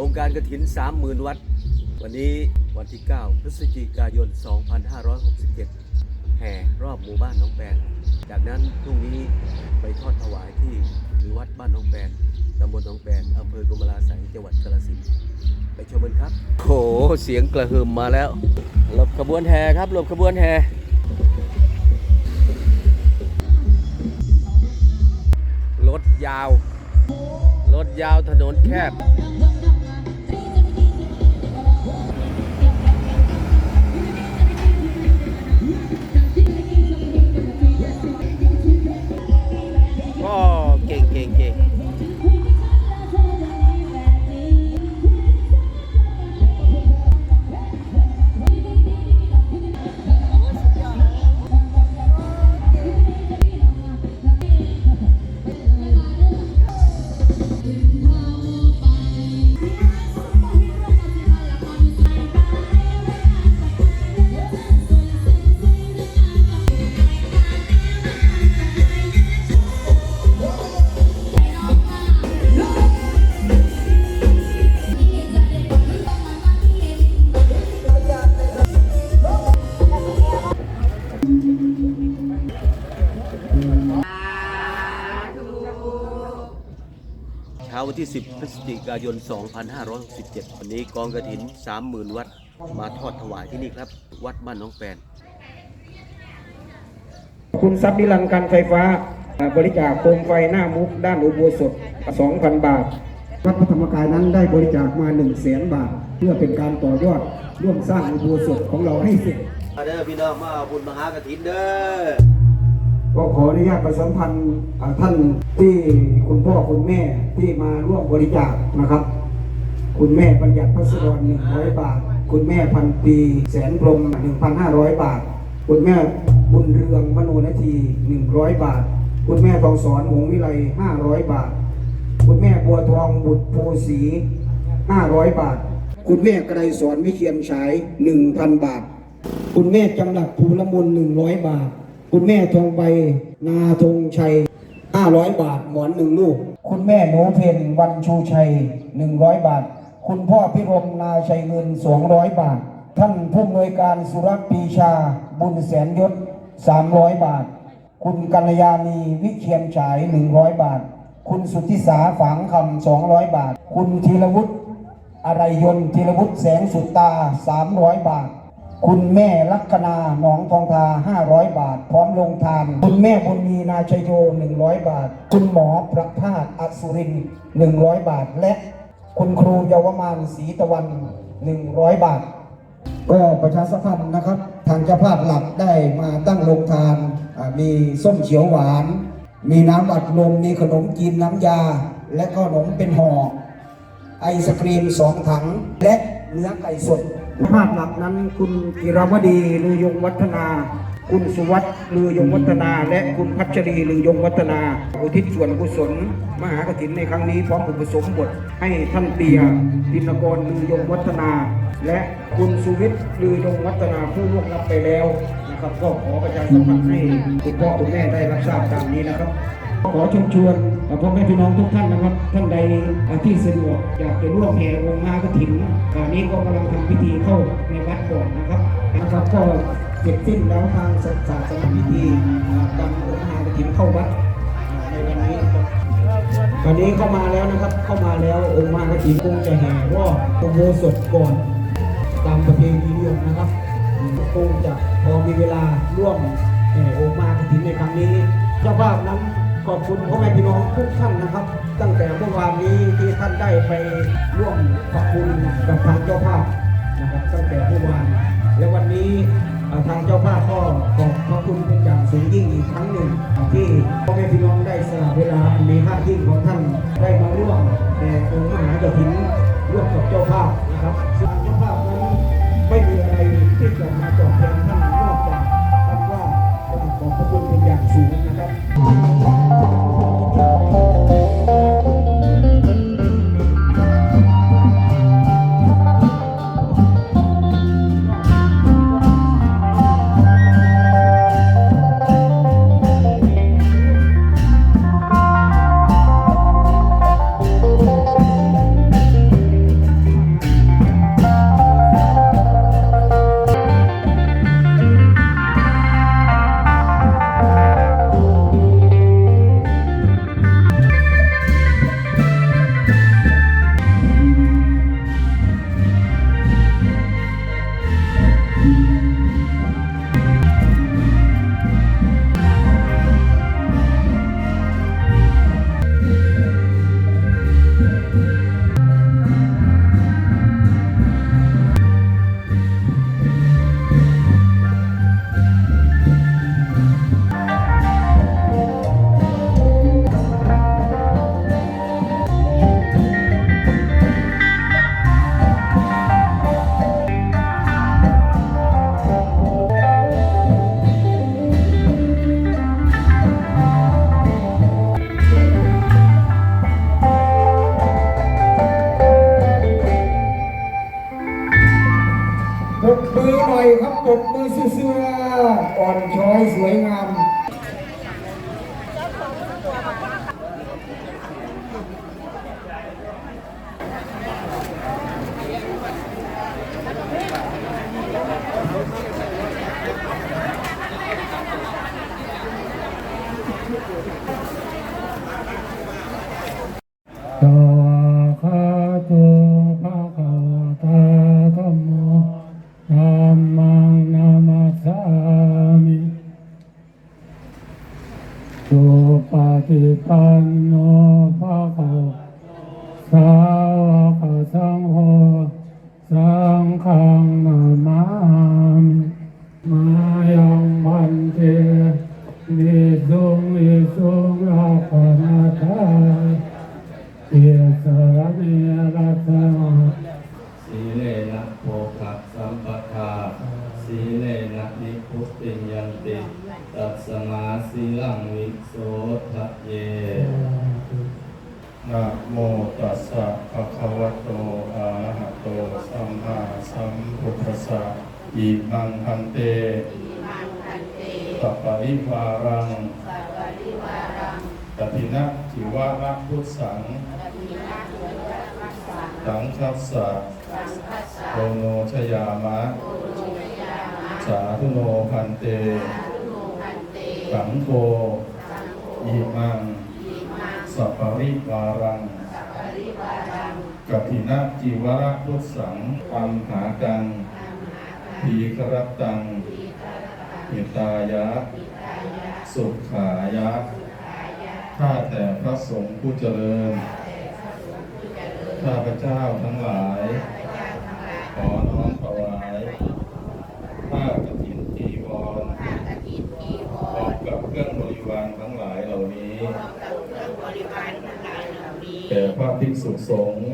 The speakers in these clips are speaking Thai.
ครงการกระถิน 30,000 วัด วันนี้วันที่ 9 พฤศจิกายน 2567 แห่รอบหมู่บ้านหน้องแปนจากนั้นพรุ่งนี้ไปทอดถวายที่หรือวัดบ้านหน้องแปนตำบลหนองแปนอำเภอกรมราสัยจังหวัดกาฬสินธุ์ไปชมกันครับโหเสียงกระหึ่มมาแล้วหลบขบวนแห่ครับหลบขบวนแห่รถยาว รถยาวถนนแคบ ที่ 10 พฤศจิกายน 2567 วันนี้กองกระถิน 30,000 วัดมาทอดถวายที่นี่ครับ วัดบ้านน้องแปนคุณทรัพย์นิรันดร์การไฟฟ้าอ่าบริจาคโคมไฟหน้ามุกด้านอุโบสถ 2,000 บาทวัดพระธรรมกายนั้นได้บริจาคมา1 0 0 0 0แบาท เพื่อเป็นการต่อยอดร่วมสร้างอุโบสถของเราให้เสร็จมาเด้อพี่น้องมาเอาบุญมหากระถินเด้อ ก็ขออนุญาตประชาสัมพันธ์ท่านที่คุณพ่อคุณแม่ที่มาร่วมบริจาคนะครับ คุณแม่ประหยัดพัสดร100บาท คุณแม่พันปีแสนพรหม1,500บาท คุณแม่บุญเรืองมโนนาที100บาท คุณแม่ทองสอนหงวิไล500บาท คุณแม่บัวทองบุตรโพสี500บาท คุณแม่กระไดสอนวิเชียนฉาย1,000บาท คุณแม่จำหลักภูละมุน100บาท คุณแม่ทองใบนาธงชัย 500 บาทหมอนหนึ่งลูก คุณแม่หนูเพนวันชูชัย 100 บาท คุณพ่อพิรมนาชัยเงิน 200 บาท ท่านผู้อำนวยการสุรปีชา บุญแสนยศ 300 บาท คุณกัลยาณีวิเชียนฉาย 100 บาท คุณสุทธิสาฝังคำ 200 บาท คุณธีรวุฒิอะไรยนธีรวุฒิแสงสุดตา 300 บาท คุณแม่ลัคนาหนองทองทา 500 บาท พร้อมลงทาน คุณแม่บุญมีนาชัยโย 100 บาท คุณหมอประภาสอสุรินทร์100 บาท และคุณครูเยาวมานศรีตะวัน 100 บาท ก็ประชาสัมพันธ์นะครับ ทางเจ้าภาพหลักได้มาตั้งโรงทาน มีส้มเขียวหวาน มีน้ำอัดลม มีขนมจีนน้ำยา และก็ขนมเป็นห่อ ไอศครีมสองถัง และเนื้อไก่สด ภาพหลักนั้นคุณกิรวดีลือยงวัฒนา คุณสุวัสด์ลือยงวัฒนา และคุณพัชรีลือยงวัฒนาอุทิศส่วนกุศล มหากฐินในครั้งนี้พร้อมอุปสมบทให้ท่านเตียตินกรลือยงวัฒนา และคุณสุวิทย์ลือยงวัฒนาผู้ล่วงลับไปแล้วนะครับ ก็ขอประชาสัมพันธ์ให้คุณพ่อคุณแม่ได้รับทราบตามนี้นะครับ ขอเชิญชวนพ่อแม่พี่น้องทุกท่านนะครับ ท่านใดที่สะดวกอยากจะร่วมแห่วงมากฐินตอนนี้ก็กำลังทำพิธีเข้าในวัดก่อนนะครับนะครับก็เสร็จสิ้นแล้วทางศาสนาพิธีนำองค์มากฐินเข้าวัดในวันนี้นะครับตอนนี้เข้ามาแล้วนะครับ เข้ามาแล้วองค์มากฐินคงจะแห่รอบอุโบสถก่อนตามประเพณีนิยมนะครับคงจะพอมีเวลาร่วมแห่องค์มากฐินในครั้งนี้เจ้าภาพนั้น ขอบคุณพ่อแม่พี่น้องทุกท่านนะครับ ตั้งแต่เมื่อวานนี้ที่ท่านได้ไปร่วมขอบคุณกับทางเจ้าภาพนะครับ ตั้งแต่เมื่อวาน และวันนี้ทางเจ้าภาพก็ขอบพระคุณเป็นอย่างสูงยิ่งอีกครั้งหนึ่ง ที่พ่อแม่พี่น้องได้สละเวลามีค่ายิ่งของท่านได้มาร่วมในองค์มหากฐินร่วมกับเจ้าภาพนะครับซึ่งเจ้าภาพ บมือหน่อยครับปบมือเสื้อๆอ่อนช้อยสวยงาม สังนามามิมายังพันเตมิสุงมิสุงอาภนาทายเยสรเนรัตนาสีเลนะโภคสัมปทาสีเลนะนิพุตติยันติตัสมาสีลังวิโสทะเย นะโมตัสสะภะคะวะโตอะระหะโตสัมมาสัมพุทธัสสะอิมังพันเตสัปปะริวารังตตินะจิวะระพุทสังสังคัสสะโตโนชยามะ สาธุโนพันเตสังโฆอิมัง สัปปะริวารัง กัตินะจีวรพุทสังอัมหากังทีครตังหิตายะ สุขายะ ข้าแต่พระสงฆ์ผู้เจริญ ข้าพเจ้าทั้งหลาย ขอน้อมถวายผ้ากฐินจีวรพร้อมกับเครื่องบริวารทั้งหลายเหล่านี้ แก่พระภิกษุสงฆ์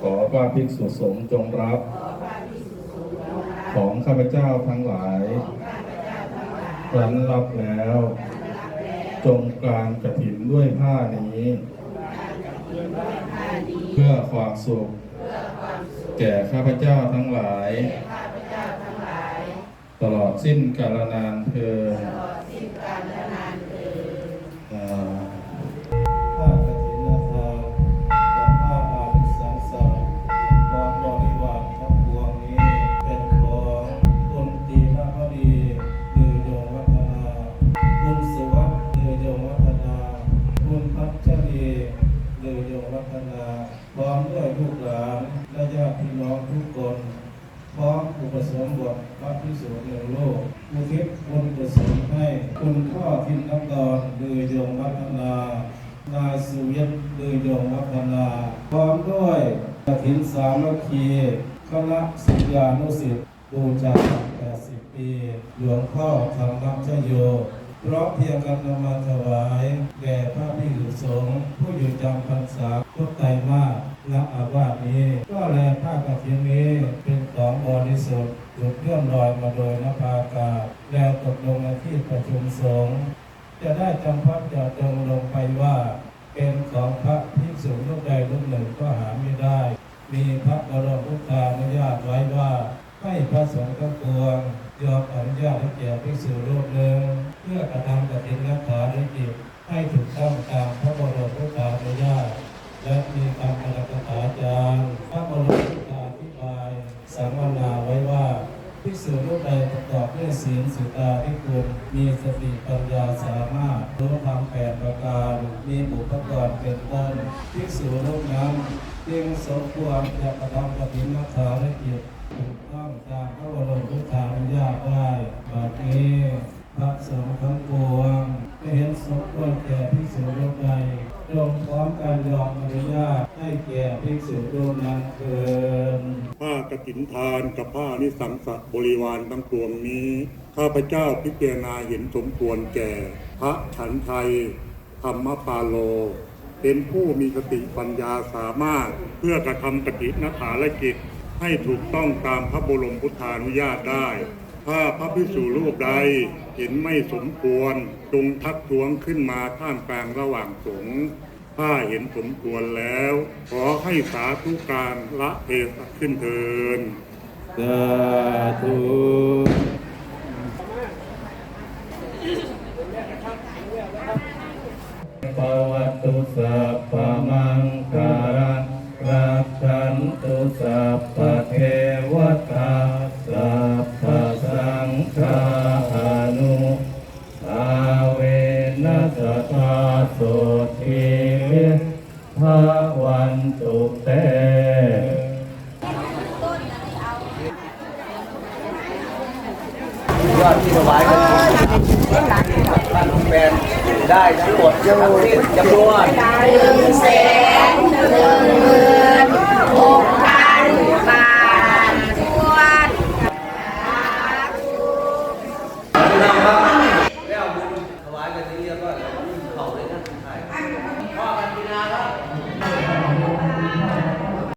ขอพระภิกษุสงฆ์จงรับ ของข้าพเจ้าทั้งหลายครั้นรับแล้ว จงกลางกระถินด้วยผ้านี้ เพื่อความสุข แก่ข้าพเจ้าทั้งหลาย ตลอดสิ้นกาลนานเธอญอ่ ทุกคนพร้อมอุปสมบทพระพิสุหนึ่งโลกอุทิศบุญกุศลให้คุณพ่อทินน้ำดอนลือยงวัฒนานายสุวิทย์ลือยงวัฒนาพร้อมด้วยกฐินสามัคคีคณะศิษยานุศิษย์บูชา80 ปี หลวงพ่อธรรมชโย พราะเพียงกันนำมาถวาย แด่พระภิกษุสงฆ์ผู้อยู่จำพรรษาทุกไตรมาสณอาวาสนี้ ก็แลผ้ากฐินนี้เป็นของบริสุทธิ์หยุดเลื่อนลอยมาโดยนภากาศแล้วตกลงในที่ประชุมสงฆ์จะได้จำพัดจะตรงลงไปว่า เป็นของพระภิกษุรูปใดรูปหนึ่งก็หาไม่ได้ มีพระบรมพุทธานุญาตไว้ว่า ให้พระสงฆ์ทั้งปวงยอมอนุญาตให้แก่ภิกษุรูปหนึ่งเพื่อกระทำกฐินรักษาด้วยจิตให้ถูกต้องตามพระบรมพุทธานุญาตและมีคำอรักขาจารย์พระบรมพุทธาธิบายสังวนาไว้ว่าภิกษุรูปใดประกอบด้วยศีลสุตาที่คุณมีสติปัญญาสามารถรู้ธรรมแปดประการมีบุพกรเป็นต้นภิกษุรูปนั้นจึงสมควรจะกระทำปฏิมาภารกิจ ถูกต้องตามพระบรมพุทธานุญาตได้บัดนี้พระสงฆ์ทั้งปวงไม่เห็นสมควรแก่ภิกษุรูปใดจงพร้อมการยอมอนุญาตให้แก่ภิกษุรูปนั้นเถิดผ้ากฐินทานกับผ้านิสังสะบริวารทั้งปวงนี้ ข้าพเจ้าพิจารณาเห็นสมควรแก่ พระฉันไทยธรรมปาโล เป็นผู้มีสติปัญญาสามารถเพื่อกระทำกฐินภารกิจ ให้ถูกต้องตามพระบรมพุทธานุญาตได้ ถ้าพระพิสุรูปใดเห็นไม่สมควรจงทักท้วงขึ้นมาท่ามกลางระหว่างสงฆ์ถ้าเห็นสมควรแล้ว ขอให้สาธุการละเทศะขึ้นเทินสาธุปวัตตุสัพพมังการังรัก ขันตุสัพพเทวตาสัพพสังฆาอนุอาเวนัสธาโสทิภาวันตุเตยอดที่ถวายกันบ้านน้องแปนได้ทั้งหมดทั้งสิ้นจำนวนหนึ่งแสนหนึ่งหมื่น